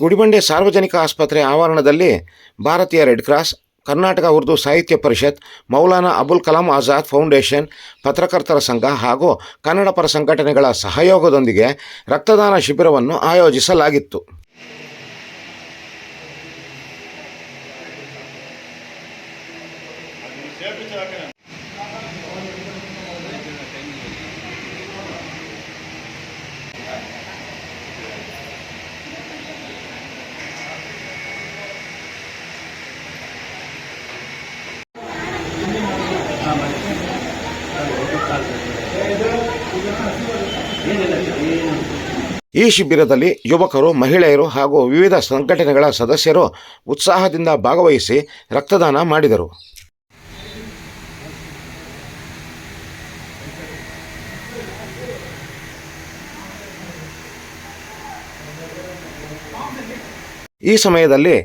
ಗುಡಿಬಂಡೆ ಸಾರ್ವಜನಿಕ ಆಸ್ಪತ್ರೆ ಆವರಣದಲ್ಲಿ ಭಾರತೀಯ red cross, Karnataka Urdu Sahitya Parishat, Maulana Abul Kalam Azad foundation, ಪತ್ರಕರ್ತರ ಸಂಘ ಹಾಗೂ ಕನ್ನಡ ಪರ ಸಂಘಟನೆಗಳ ಸಹಯೋಗದೊಂದಿಗೆ ರಕ್ತದಾನ ಶಿಬಿರವನ್ನು ಆಯೋಜಿಸಲಾಗಿತ್ತು. ಈ ಶಿಬಿರದಲ್ಲಿ ಯುವಕರು ಮಹಿಳೆಯರು ಹಾಗೂ ವಿವಿಧ ಸಂಘಟನೆಗಳ ಸದಸ್ಯರು ಉತ್ಸಾಹದಿಂದ ಭಾಗವಹಿಸಿ ರಕ್ತದಾನ ಮಾಡಿದರು. ಈ ಸಮಯದಲ್ಲಿ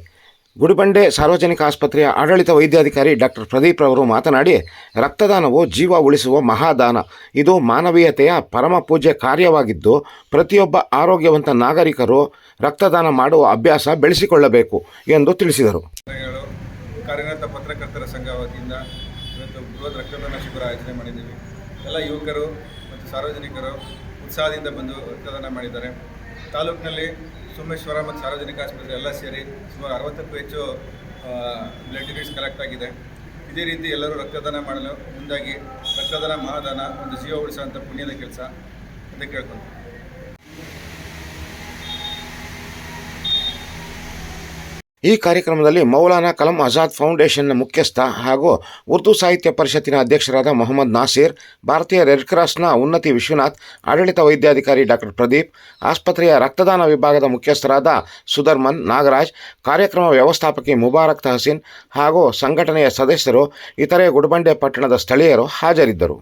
ಗುಡಿಬಂಡೆ ಸಾರ್ವಜನಿಕ ಆಸ್ಪತ್ರೆಯ ಆಡಳಿತ ವೈದ್ಯಾಧಿಕಾರಿ ಡಾಕ್ಟರ್ ಪ್ರದೀಪ್ ರವರು ಮಾತನಾಡಿ, ರಕ್ತದಾನವು ಜೀವ ಉಳಿಸುವ ಮಹಾದಾನ. ಇದು ಮಾನವೀಯತೆಯ ಪರಮ ಪೂಜ್ಯ ಕಾರ್ಯವಾಗಿದ್ದು, ಪ್ರತಿಯೊಬ್ಬ ಆರೋಗ್ಯವಂತ ನಾಗರಿಕರು ರಕ್ತದಾನ ಮಾಡುವ ಅಭ್ಯಾಸ ಬೆಳೆಸಿಕೊಳ್ಳಬೇಕು ಎಂದು ತಿಳಿಸಿದರು. ಕಾರ್ಯನಿರತ ಪತ್ರಕರ್ತರ ಸಂಘ ವತಿಯಿಂದ ಇವತ್ತು ಬೃಹತ್ ರಕ್ತದಾನ ಶಿಬಿರ ಆಯೋಜನೆ ಮಾಡಿದ್ದೀವಿ. ಎಲ್ಲ ಯುವಕರು ಮತ್ತು ಸಾರ್ವಜನಿಕರು ಉತ್ಸಾಹದಿಂದ ಬಂದು ರಕ್ತದಾನ ಮಾಡಿದ್ದಾರೆ. ತಾಲೂಕಿನಲ್ಲಿ ಸೋಮೇಶ್ವರ ಮತ್ತು ಸಾರ್ವಜನಿಕ ಆಸ್ಪತ್ರೆ ಎಲ್ಲ ಸೇರಿ ಸುಮಾರು ಅರವತ್ತಕ್ಕೂ ಹೆಚ್ಚು ಬ್ಲಡ್ ಯೂನಿಟ್ಸ್ ಕಲೆಕ್ಟ್ ಆಗಿದೆ. ಇದೇ ರೀತಿ ಎಲ್ಲರೂ ರಕ್ತದಾನ ಮಾಡಲು ಮುಂದಾಗಿ, ರಕ್ತದಾನ ಮಹಾದಾನ ಒಂದು ಜೀವ ಉಳಿಸುವಂಥ ಪುಣ್ಯದ ಕೆಲಸ ಅಂತ ಕೇಳ್ಕೊಂಡು ಈ ಕಾರ್ಯಕ್ರಮದಲ್ಲಿ ಮೌಲಾನಾ ಕಲಂ ಆಜಾದ್ ಫೌಂಡೇಶನ್ನ ಮುಖ್ಯಸ್ಥ ಹಾಗೂ ಉರ್ದು ಸಾಹಿತ್ಯ ಪರಿಷತ್ತಿನ ಅಧ್ಯಕ್ಷರಾದ ಮೊಹಮ್ಮದ್ ನಾಸೀರ್, ಭಾರತೀಯ ರೆಡ್ ಕ್ರಾಸ್ನ ಉನ್ನತಿ ವಿಶ್ವನಾಥ್, ಆಡಳಿತ ವೈದ್ಯಾಧಿಕಾರಿ ಡಾಕ್ಟರ್ ಪ್ರದೀಪ್, ಆಸ್ಪತ್ರೆಯ ರಕ್ತದಾನ ವಿಭಾಗದ ಮುಖ್ಯಸ್ಥರಾದ ಸುಧರ್ಮನ್ ನಾಗರಾಜ್, ಕಾರ್ಯಕ್ರಮ ವ್ಯವಸ್ಥಾಪಕಿ ಮುಬಾರಕ್ ತಹಸೀನ್ ಹಾಗೂ ಸಂಘಟನೆಯ ಸದಸ್ಯರು, ಇತರೆ ಗುಡಬಂಡೆ ಪಟ್ಟಣದ ಸ್ಥಳೀಯರು ಹಾಜರಿದ್ದರು.